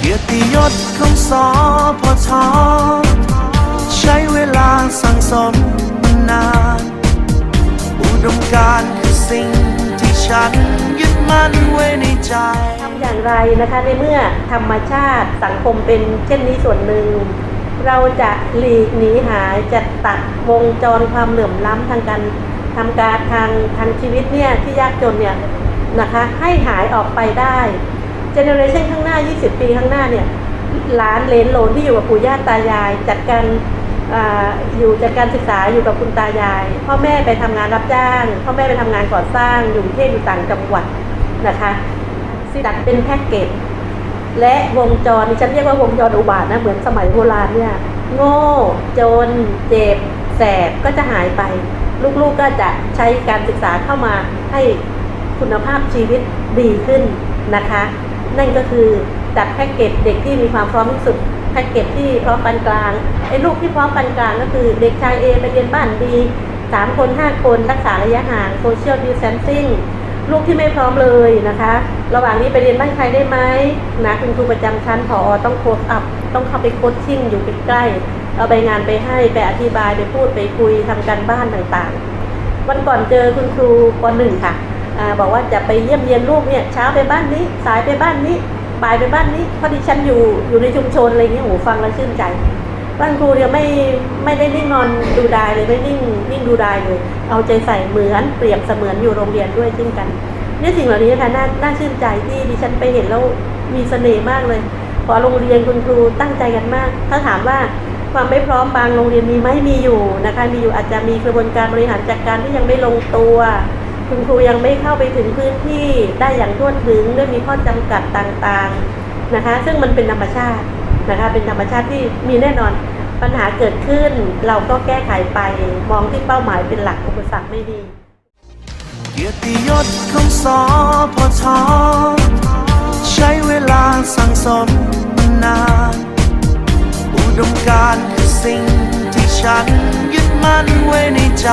เกียรติยศของสอพอทอใช้เวลาสั่งสมมานาน อุดมการณ์คือสิ่งที่ฉันยึดมั่นไว้ในใจ ทำอย่างไรนะคะในเมื่อธรรมชาติสังคมเป็นเช่นนี้ส่วนหนึ่ง เราจะหลีกหนีหายจะตัดวงจรความเหลื่อมล้ำทางการทำการทางทางชีวิตเนี่ยที่ยากจนเนี่ยนะคะให้หายออกไปได้ จเนอเรชันข้างหน้า 20 ปีข้างหน้าเนี่ยหลานเลนโลนที่อยู่กับปู่ย่าตายาย จัดการออยู่จัดการศึกษาอยู่กับคุณตายาย พ่อแม่ไปทำงานรับจ้าง พ่อแม่ไปทำงานก่อสร้างอยู่เทพอยู่ต่างจังหวัดนะคะจัดเป็นแพ็กเกจและวงจรฉันเรียกว่าวงจรอุบาทนะเหมือนสมัยโบราณเนี่ยโง่จนเจ็บแสบก็จะหายไป ลูกๆก็จะใช้การศึกษาเข้ามาให้คุณภาพชีวิตดีขึ้นนะคะ นั่นก็คือจัดแพ็กเกจเด็กที่มีความพร้อมที่สุดแพ็กเกจที่พร้อมปานกลางไอ้ลูกที่พร้อมปานกลางก็คือเด็กชายเอไปเรียนบ้านดีสามคนห้าคนรักษาระยะห่างโซเชียลดิส a นซิ่งลูกที่ไม่พร้อมเลยนะคะ ระหว่างนี้ไปเรียนบ้านใครได้ไหมนะคุณครูประจำชั้นผอต้องโค้ชอัพต้องเข้าไปโค้ชชิ่งอยู่ใกล้ๆเอาใบงานไปให้ไปอธิบายไปพูดไปคุยทำการบ้านต่างๆ วันก่อนเจอคุณครูปหนึ่งค่ะ บอกว่าจะไปเยี่ยมเยียนลูกเนี่ยเช้าไปบ้านนี้ สายไปบ้านนี้บ่ายไปบ้านนี้เพราะดิฉันอยู่อยู่ในชุมชนอะไรเงี้ยโหฟังแล้วชื่นใจบ้านครูเนี่ยไม่ไม่ได้นิ่งนอนดูดายเลยไม่นิ่งนิ่งดูดายเลย เอาใจใส่เหมือนเปรียบเสมือนอยู่โรงเรียนด้วยเช่นกันเนี่ยสิ่งเหล่านี้นะคะน่าน่าชื่นใจที่ดิฉันไปเห็นแล้วมีเสน่ห์มากเลยพอโรงเรียนคุณครูตั้งใจกันมาก ถ้าถามว่าความไม่พร้อมบางโรงเรียนมีไหมมีอยู่นะคะมีอยู่อาจจะมีกระบวนการบริหารจัดการที่ยังไม่ลงตัว คุณครูยังไม่เข้าไปถึงพื้นที่ได้อย่างทั่วถึงด้วยมีข้อจำกัดต่างๆนะคะ ซึ่งมันเป็นธรรมชาตินะคะเป็นธรรมชาติที่มีแน่นอนปัญหาเกิดขึ้นเราก็แก้ไขไปมองที่เป้าหมายเป็นหลักอุปสรรคไม่ดีเกียรติยศของสอพอทอใช้เวลาสั่งสมมานานอุดมการคือสิ่งที่ฉันยึดมั่นไว้ในใจ